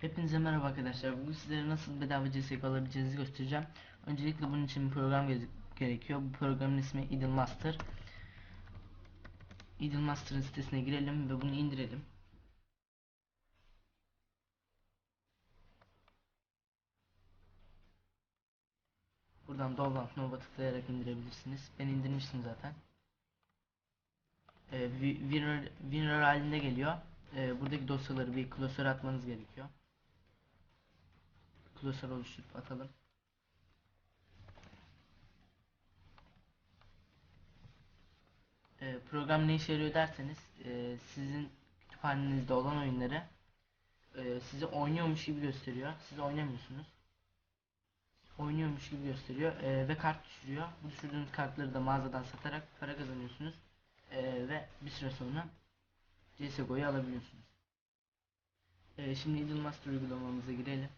Hepinize merhaba arkadaşlar. Bugün sizlere nasıl bedava CSGO alabileceğinizi göstereceğim. Öncelikle bunun için bir program gere- gerekiyor. Bu programın ismi Idle Master. Idle Master'ın sitesine girelim ve bunu indirelim. Buradan download nova tıklayarak indirebilirsiniz. Ben indirmiştim zaten. Ee, wi- winner, winner halinde geliyor. Ee, buradaki dosyaları bir klasöre atmanız gerekiyor. Klasör oluşturup atalım. Ee, program ne işe yarıyor derseniz e, sizin kütüphanenizde olan oyunları e, size oynuyormuş gibi gösteriyor. Siz oynamıyorsunuz. Oynuyormuş gibi gösteriyor e, ve kart düşürüyor. Bu düşürdüğünüz kartları da mağazadan satarak para kazanıyorsunuz. E, ve bir süre sonra CSGO'yu alabiliyorsunuz. E, şimdi Idle Master uygulamamıza girelim.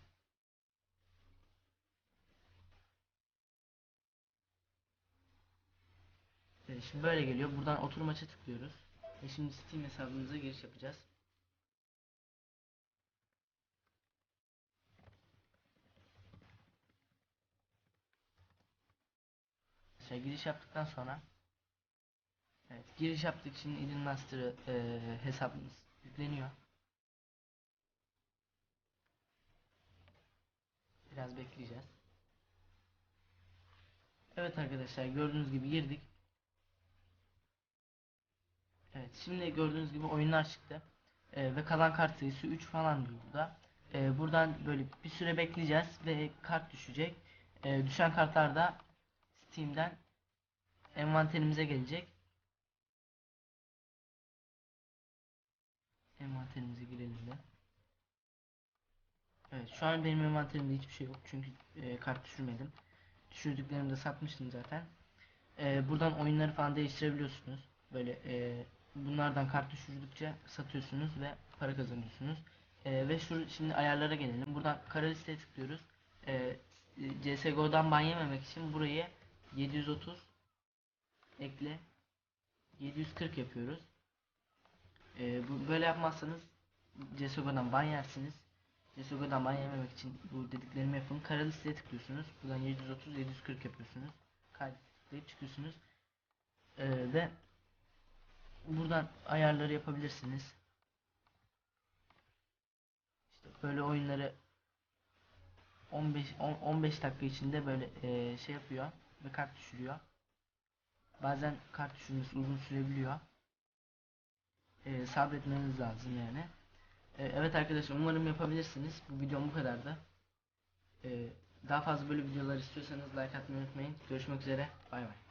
Şimdi böyle geliyor. Buradan otur maça tıklıyoruz. E, şimdi Steam hesabımıza giriş yapacağız. Mesela giriş yaptıktan sonra Evet, giriş yaptık şimdi Idle Master'ı e, hesabımız yükleniyor. Biraz bekleyeceğiz. Evet arkadaşlar gördüğünüz gibi girdik. Evet şimdi gördüğünüz gibi oyunlar çıktı. E, ve kalan kart sayısı 3 falan burada. E, buradan böyle bir süre bekleyeceğiz ve kart düşecek. E, düşen kartlar da Steam'den envanterimize gelecek. Envanterimize girelim de. Evet şu an benim envanterimde hiçbir şey yok çünkü e, kart düşürmedim. Düşürdüklerimi de satmıştım zaten. E, buradan oyunları falan değiştirebiliyorsunuz. Böyle e, bunlardan kart düşürdükçe satıyorsunuz ve para kazanıyorsunuz. E, ve şu şimdi ayarlara gelelim. Buradan kara listeye tıklıyoruz. E, CSGO'dan ban yememek için burayı 730 ekle 740 yapıyoruz. Ee, bu, böyle yapmazsanız CSGO'dan ban yersiniz. CSGO'dan ban yememek için bu dediklerimi yapın. Kara listeye tıklıyorsunuz. Buradan 730 740 yapıyorsunuz. Kaydedip çıkıyorsunuz. Ee, ve buradan ayarları yapabilirsiniz. İşte böyle oyunları 15 10 15 dakika içinde böyle e, şey yapıyor ve kart düşürüyor. Bazen kart düşürmesi uzun sürebiliyor e, sabretmeniz lazım yani. E, evet arkadaşlar umarım yapabilirsiniz. Bu videom bu kadardı. E, daha fazla böyle videolar istiyorsanız like atmayı unutmayın. Görüşmek üzere. Bay bay.